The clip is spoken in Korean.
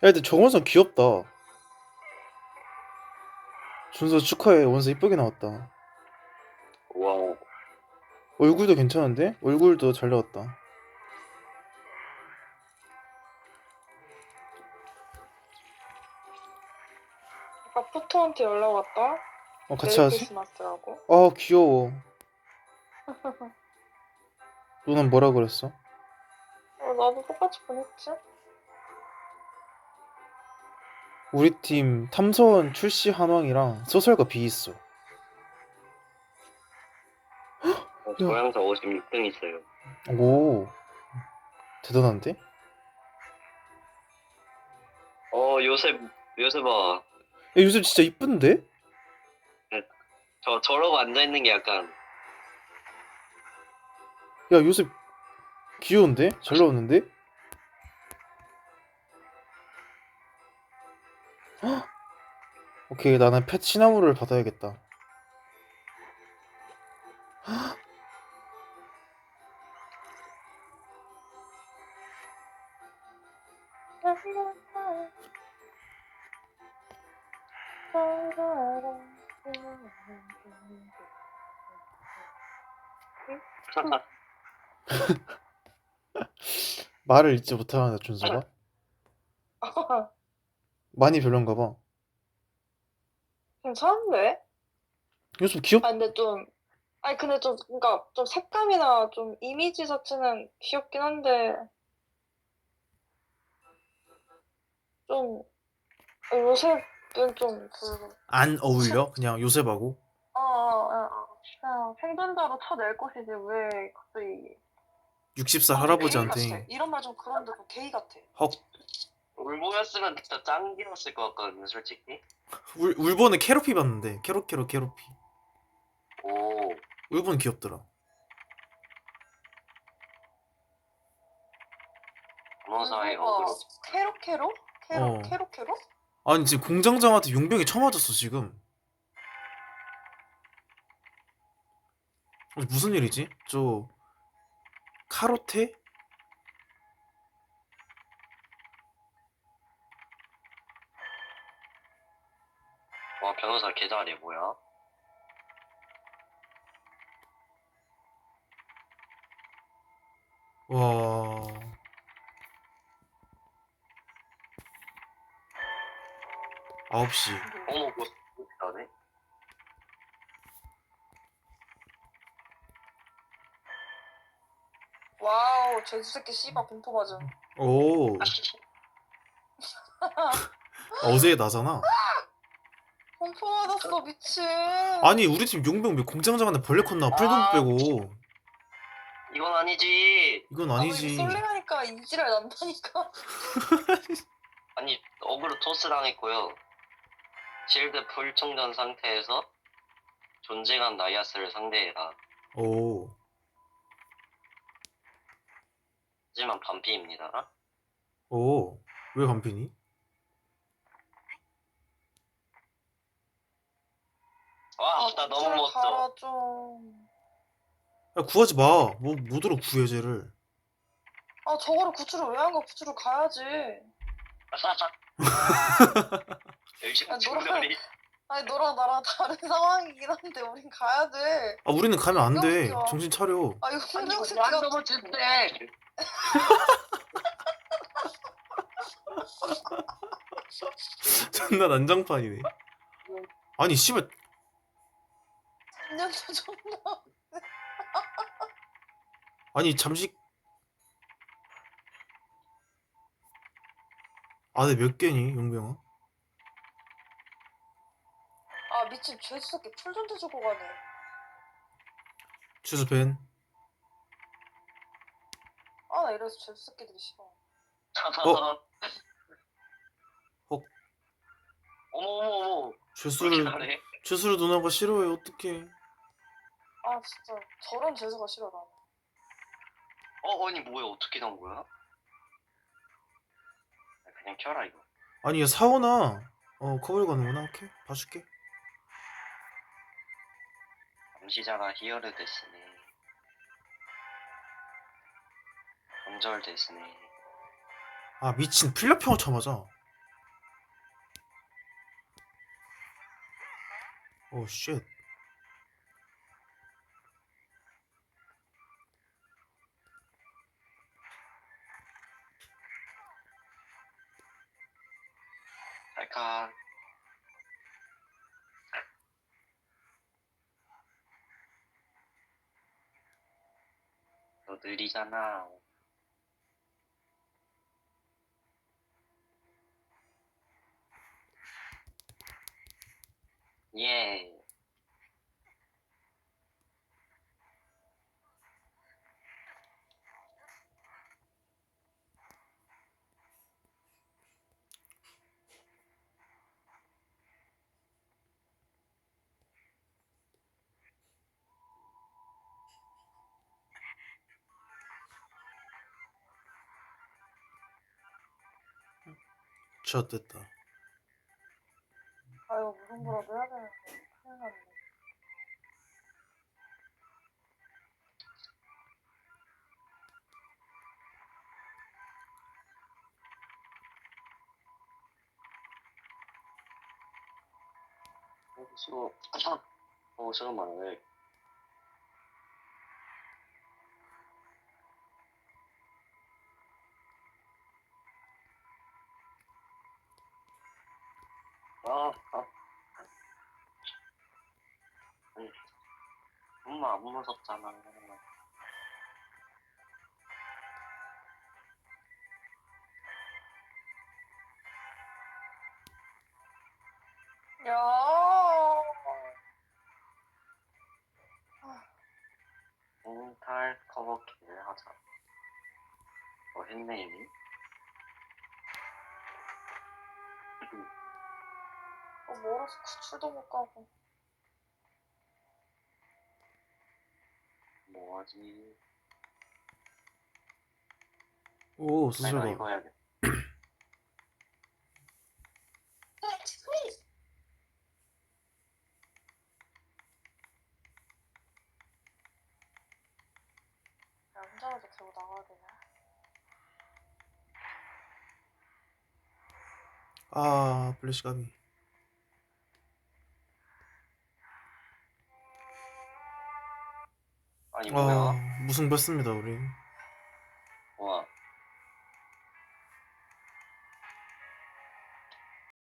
근데 정원선 귀엽다. 준서 축하해. 원서 이쁘게 나왔다. 와우. 얼굴도 괜찮은데? 얼굴도 잘 나왔다. 아까 포토한테 연락 왔다. 어, 같이 메리 하지? 크리스마스라고. 아, 귀여워. 너는 뭐라 그랬어? 어, 나도 똑같이 보냈지. 우리 팀 탐사원 출시 한왕이랑 소설가 비 있어. 어, 저 항상 56등 있어요. 오, 대단한데? 어, 요새, 요새 봐. 야, 요새 진짜 이쁜데? 저, 저러고 앉아 있는 게 약간, 야, 요새 귀여운데? 잘 나왔는데? 오케이, 나는 펫 시나무를 받아야겠다. 헉! 말을 잊지 못하는 준서가? 많이 별론가 봐. 괜찮은데? 요새 귀엽, 아 근데 좀 아니 근데 좀 그러니까 좀 색감이나 좀 이미지 자체는 귀엽긴 한데 좀 어, 요새는 좀 별로. 안 어울려? 그냥 요셉하고? 어, 어, 어, 어. 그냥 생존자로 쳐낼 것이지 왜 갑자기 60살 아, 할아버지한테 게이 같아. 이런 말 좀 그런데 좀 게이 같아. 헉 울보였으면 진짜 짱 길었을 것 같거든요, 솔직히. 울, 울보는 캐로피 봤는데 캐롯 캐롯 캐로피 오, 울보는 귀엽더라 변호사의 울보가 어그로. 캐로 캐로? 캐로 어. 캐로 캐로? 아니 지금 공장장한테 용병이 처음 맞았어 지금 어, 무슨 일이지? 저 카로테? 변호사 개잘해, 뭐야? 와 아홉 시 어머, 뭐, 잘해? 와우 제주 새끼 씨발 공포 맞음. 오 어제 나잖아 공포 맞았어 미친. 아니 우리 팀 용병 왜 공장장한테 벌레 컸나 풀도 못 아. 빼고 이건 아니지. 이건 아, 아니지 뭐 솔랭하니까 이지랄 난다니까. 아니, 어그로 토스 당했고요. 실드 불충전 상태에서 존재감 나이아스를 상대해라. 오 하지만 반피입니다. 오, 왜 간피니? 와, 아, 나 너무 멋져. 좀. 야, 구하지 마. 뭐, 뭐더러 구해, 쟤를. 아 저거를 구출을 왜 한 거야? 구출을 가야지. 열심히 아, 노라- 충돌이. 아니 너랑 나랑 다른 상황이긴 한데 우린 가야 돼. 아, 우리는 가면 안 돼. 용병이야. 정신 차려. 아 이거 아니, 새끼가 란덤을 준대. 존나 난장판이네. 아니, 씨발. 년도 존나. 아니, 잠시. 아, 내몇 개니, 용병아? 아 미친 죄수 새끼 풀전대 주고 가네. 추수 벤. 아나 이래서 죄수 새끼들이 싫어. 어? 어머 어머 어머. 죄수를, 잘해. 죄수를 누나가 싫어해, 어떡해. 아 진짜. 저런 재수가 싫어 나. 어 아니 뭐야? 어떻게 나온 거야? 아, 그냥 켜라 이거. 아니 야 사원아 어 커버를 가는구나. 오케이. 봐줄게. 감시자가 히어르 됐으니. 감절 됐으니. 아 미친. 필라평을 쳐맞아. 오쉣. 너 느리잖아. 예. 저 됐다. 아 이거 무슨 거라도 해야 되는데 큰일 났네. 어, 수고. 어, 잠깐만, 왜. 엄마 안 무섭잖아. 야. 몽탈 커버키를 하자. 뭐 했네, 이미? 어, 멀어서 구출도 못 가고. 뭐하지? 오 내가 수술가. 이거 해야겠다. 들고 나가야? 아 플래시 가비. 아니 아, 뭐야? 아, 무승부했습니다 우리. 와